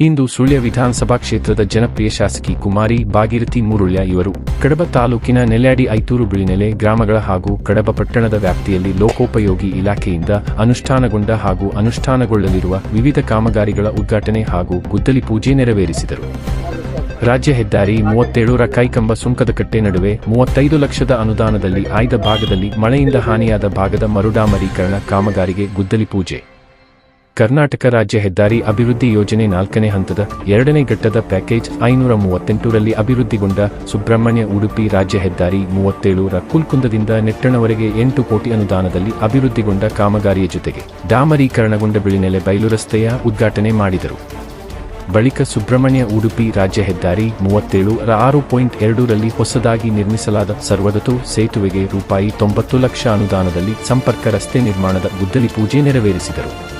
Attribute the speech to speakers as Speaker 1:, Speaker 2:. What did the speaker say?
Speaker 1: ಇಂದು ಸುಳ್ಯ ವಿಧಾನಸಭಾ ಕ್ಷೇತ್ರದ ಜನಪ್ರಿಯ ಶಾಸಕಿ ಕುಮಾರಿ ಭಾಗೀರಥಿ ಮುರುಳ್ಯ ಇವರು ಕಡಬ ತಾಲೂಕಿನ ನೆಲ್ಯಾಡಿ ಐತೂರು ಬಿಳಿನೆಲೆ ಗ್ರಾಮಗಳ ಹಾಗೂ ಕಡಬ ಪಟ್ಟಣದ ವ್ಯಾಪ್ತಿಯಲ್ಲಿ ಲೋಕೋಪಯೋಗಿ ಇಲಾಖೆಯಿಂದ ಅನುಷ್ಠಾನಗೊಂಡ ಹಾಗೂ ಅನುಷ್ಠಾನಗೊಳ್ಳಲಿರುವ ವಿವಿಧ ಕಾಮಗಾರಿಗಳ ಉದ್ಘಾಟನೆ ಹಾಗೂ ಗುದ್ದಲಿ ಪೂಜೆ ನೆರವೇರಿಸಿದರು. ರಾಜ್ಯ ಹೆದ್ದಾರಿ ಮೂವತ್ತೇಳರ ಕೈಕಂಬ ಸುಂಕದಕಟ್ಟೆ ನಡುವೆ ಮೂವತ್ತೈದು ಲಕ್ಷದ ಅನುದಾನದಲ್ಲಿ ಆಯ್ದ ಭಾಗದಲ್ಲಿ ಮಳೆಯಿಂದ ಹಾನಿಯಾದ ಭಾಗದ ಮರುಡಾಮರೀಕರಣ ಕಾಮಗಾರಿಗೆ ಗುದ್ದಲಿ ಪೂಜೆ. ಕರ್ನಾಟಕ ರಾಜ್ಯ ಹೆದ್ದಾರಿ ಅಭಿವೃದ್ಧಿ ಯೋಜನೆ ನಾಲ್ಕನೇ ಹಂತದ ಎರಡನೇ ಘಟ್ಟದ ಪ್ಯಾಕೇಜ್ ಐನೂರ ಮೂವತ್ತೆಂಟರಲ್ಲಿ ಅಭಿವೃದ್ಧಿಗೊಂಡ ಸುಬ್ರಹ್ಮಣ್ಯ ಉಡುಪಿ ರಾಜ್ಯ ಹೆದ್ದಾರಿ ಮೂವತ್ತೇಳರ ಕುಲ್ಕುಂದದಿಂದ ನೆಟ್ಟಣವರೆಗೆ ಎಂಟು ಕೋಟಿ ಅನುದಾನದಲ್ಲಿ ಅಭಿವೃದ್ಧಿಗೊಂಡ ಕಾಮಗಾರಿಯ ಜೊತೆಗೆ ಡಾಮರೀಕರಣಗೊಂಡ ಬಿಳಿನೆಲೆ ಬಯಲು ರಸ್ತೆಯ ಉದ್ಘಾಟನೆ ಮಾಡಿದರು. ಬಳಿಕ ಸುಬ್ರಹ್ಮಣ್ಯ ಉಡುಪಿ ರಾಜ್ಯ ಹೆದ್ದಾರಿ ಮೂವತ್ತೇಳು ಆರು ಪಾಯಿಂಟ್ ಎರಡರಲ್ಲಿ ಹೊಸದಾಗಿ ನಿರ್ಮಿಸಲಾದ ಸರ್ವದತ್ತು ಸೇತುವೆಗೆ ರೂಪಾಯಿ ತೊಂಬತ್ತು ಲಕ್ಷ ಅನುದಾನದಲ್ಲಿ ಸಂಪರ್ಕ ರಸ್ತೆ ನಿರ್ಮಾಣದ ಗುದ್ದಲಿ ಪೂಜೆ ನೆರವೇರಿಸಿದರು.